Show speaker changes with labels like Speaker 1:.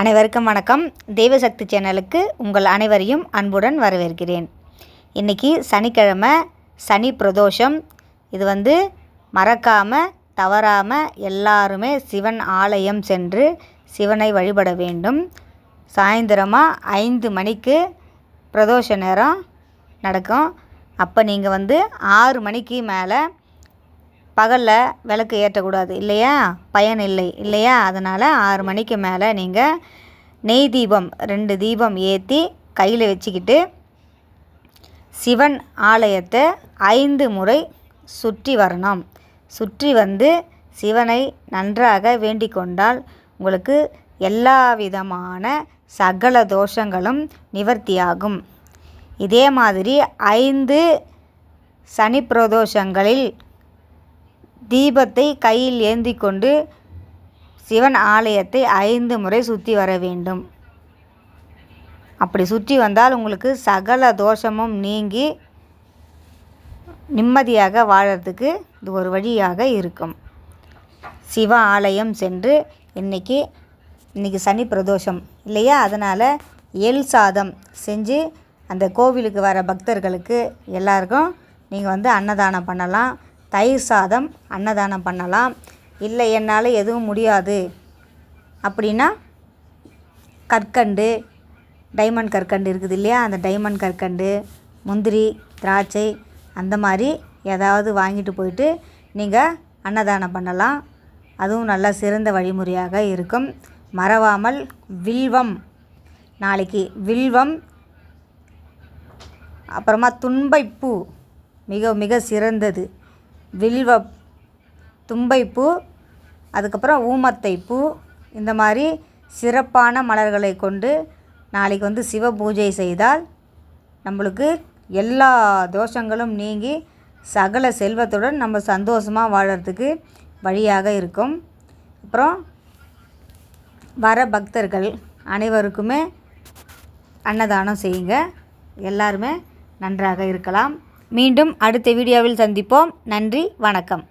Speaker 1: அனைவருக்கும் வணக்கம். தெய்வசக்தி சேனலுக்கு உங்கள் அனைவரையும் அன்புடன் வரவேற்கிறேன். இன்றைக்கி சனிக்கிழமை சனி பிரதோஷம். இது வந்து மறக்காமல் தவறாமல் எல்லாருமே சிவன் ஆலயம் சென்று சிவனை வழிபட வேண்டும். சாயந்தரமாக ஐந்து மணிக்கு பிரதோஷ நேரம் நடக்கும். அப்போ நீங்கள் வந்து ஆறு மணிக்கு மேலே பகலில் விளக்கு ஏற்றக்கூடாது. இல்லையா? பயன் இல்லை. இல்லையா? அதனால் ஆறு மணிக்கு மேலே நீங்கள் நெய் தீபம் ரெண்டு தீபம் ஏற்றி கையில் வச்சுக்கிட்டு சிவன் ஆலயத்தை ஐந்து முறை சுற்றி வரணும். சுற்றி வந்து சிவனை நன்றாக வேண்டிக் கொண்டால் உங்களுக்கு எல்லா விதமான சகல தோஷங்களும் நிவர்த்தியாகும். இதே மாதிரி ஐந்து சனி பிரதோஷங்களில் தீபத்தை கையில் ஏந்தி கொண்டு சிவன் ஆலயத்தை ஐந்து முறை சுற்றி வர வேண்டும். அப்படி சுற்றி வந்தால் உங்களுக்கு சகல தோஷமும் நீங்கி நிம்மதியாக வாழறதுக்கு இது ஒரு வழியாக இருக்கும். சிவ ஆலயம் சென்று இன்றைக்கி இன்றைக்கி சனி பிரதோஷம் இல்லையா? அதனால் எல் சாதம் செஞ்சு அந்த கோவிலுக்கு வர பக்தர்களுக்கு எல்லாருக்கும் நீங்கள் வந்து அன்னதானம் பண்ணலாம். தயிர் சாதம் அன்னதானம் பண்ணலாம். இல்லை என்னால் எதுவும் முடியாது. அப்படின்னா கற்கண்டு டைமண்ட் கற்கண்டு இருக்குது இல்லையா? அந்த டைமண்ட் கற்கண்டு முந்திரி திராட்சை அந்த மாதிரி ஏதாவது வாங்கிட்டு போயிட்டு நீங்கள் அன்னதானம் பண்ணலாம். அதுவும் நல்ல சிறந்த வழிமுறையாக இருக்கும். மறவாமல் வில்வம். நாளைக்கு வில்வம் அப்புறமா துன்பைப்பூ. மிக மிக சிறந்தது. வில்வ தும்பைப்பூ அதுக்கப்புறம் ஊமத்தை பூ இந்த மாதிரி சிறப்பான மலர்களை கொண்டு நாளைக்கு வந்து சிவ பூஜை செய்தால் நம்மளுக்கு எல்லா தோஷங்களும் நீங்கி சகல செல்வத்துடன் நம்ம சந்தோஷமாக வாழறதுக்கு வழியாக இருக்கும். அப்புறம் வர பக்தர்கள் அனைவருக்குமே அன்னதானம் செய்யுங்க. எல்லாருமே நன்றாக இருக்கலாம். மீண்டும் அடுத்த வீடியோவில் சந்திப்போம். நன்றி வணக்கம்.